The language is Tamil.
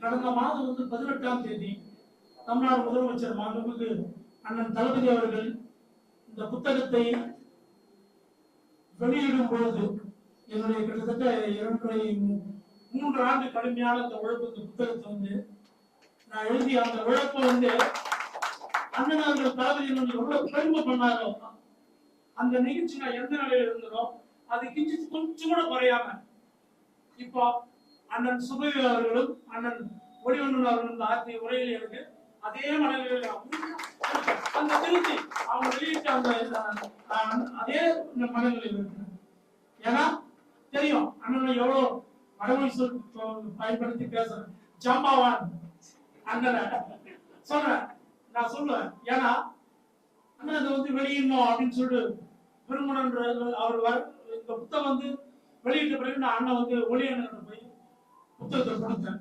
கடந்த மாதம் வந்து பதினெட்டாம் தேதி தமிழ்நாடு முதலமைச்சர் மாண்புமிகு அண்ணன் தளபதி அவர்கள் இந்த புத்தகத்தை வெளியிடும் பொழுது என்னுடைய கிட்டத்தட்ட இரண்டரை மூன்று ஆண்டு கடுமையான அந்த உழைப்பு இந்த புத்தகத்தை வந்து நான் எழுதிய அந்த உழைப்பை வந்து அண்ணன் அவர்கள் தளபதி எவ்வளவு பெருமை பண்ணாரோ அந்த நிகழ்ச்சி நான் எந்த நிலையில இருந்ததோ அது கிஞ்சித்து கொஞ்சம் கூட குறையாம இப்போ அண்ணன் சுபவி அவர்களும் அண்ணன் ஒளிவண்ணன் அவர்களும் ஆற்றிய உரையில் எனக்கு அதே மனநிலையில் அந்த திருத்தி அவங்க வெளியிட்ட அந்த அதே மனநிலையில் இருக்கிறேன் ஏன்னா தெரியும் அண்ணனை எவ்வளவு வடமொழி சொல் பயன்படுத்தி பேசுறேன் ஜம்பாவான் அண்ணனை. சொல்றேன் நான் சொல்லுவேன். ஏன்னா அண்ணன் இதை வந்து வெளியிடணும் அப்படின்னு சொல்லிட்டு விரும்பணுன்ற அவர் வர இந்த புத்தகம் வந்து வெளியிட்ட பிறகு நான் அண்ணன் வந்து ஒளி அண்ணன் போய் புத்தகத்தை கொடுத்தேன்